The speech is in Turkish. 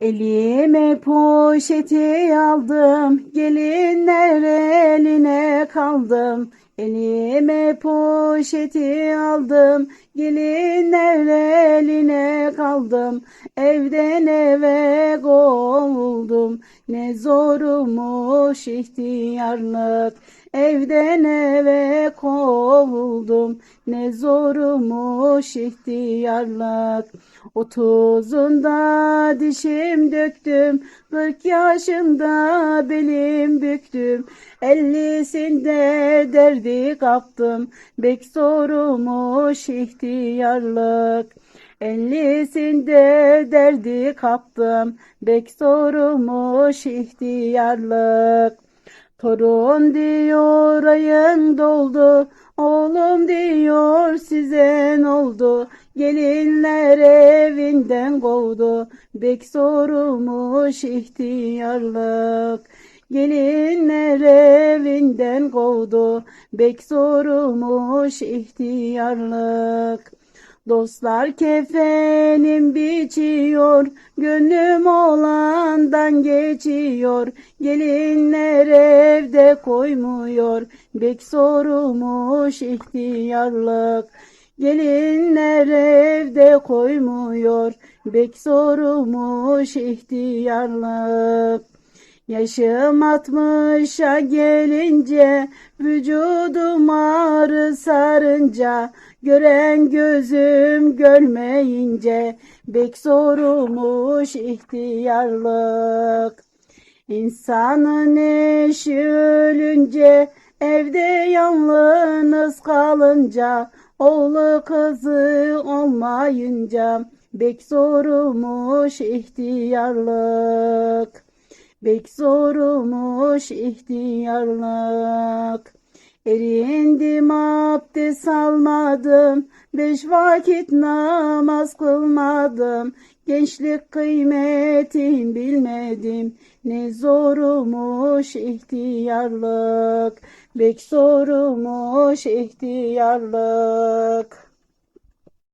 Elime poşeti aldım, gelinler eline kaldım. Elime poşeti aldım, gelinler eline kaldım. Evden eve kovuldum, ne zormuş ihtiyarlık. Evden eve kovuldum, ne zormuş ihtiyarlık. Otuzunda dişim döktüm, kırk yaşımda belim büktüm. Ellisinde derdi kaptım, bek sorumuş ihtiyarlık. Ellisinde derdi kaptım, bek sorumuş ihtiyarlık. Torun diyor ayın doldu, oğlum diyor size ne oldu? Gelinler evinden kovdu, bek sorumuş ihtiyarlık. Gelinler evinden kovdu, bek sorumuş ihtiyarlık. Dostlar kefenim biçiyor, gönlüm olandan geçiyor. Gelinler evde koymuyor, bek sorumuş ihtiyarlık. Gelinler evde koymuyor, bek sorumuş ihtiyarlık. Yaşım altmışa gelince, vücudum ağrı sarınca, gören gözüm görmeyince, bek sorumuş ihtiyarlık. İnsanın eşi ölünce, evde yalnız kalınca, oğlu kızı olmayınca, bek sorumuş ihtiyarlık. Bek zorumuş ihtiyarlık. Erindim abdest almadım, beş vakit namaz kılmadım. Gençlik kıymetin bilmedim, ne zorumuş ihtiyarlık. Bek zorumuş ihtiyarlık.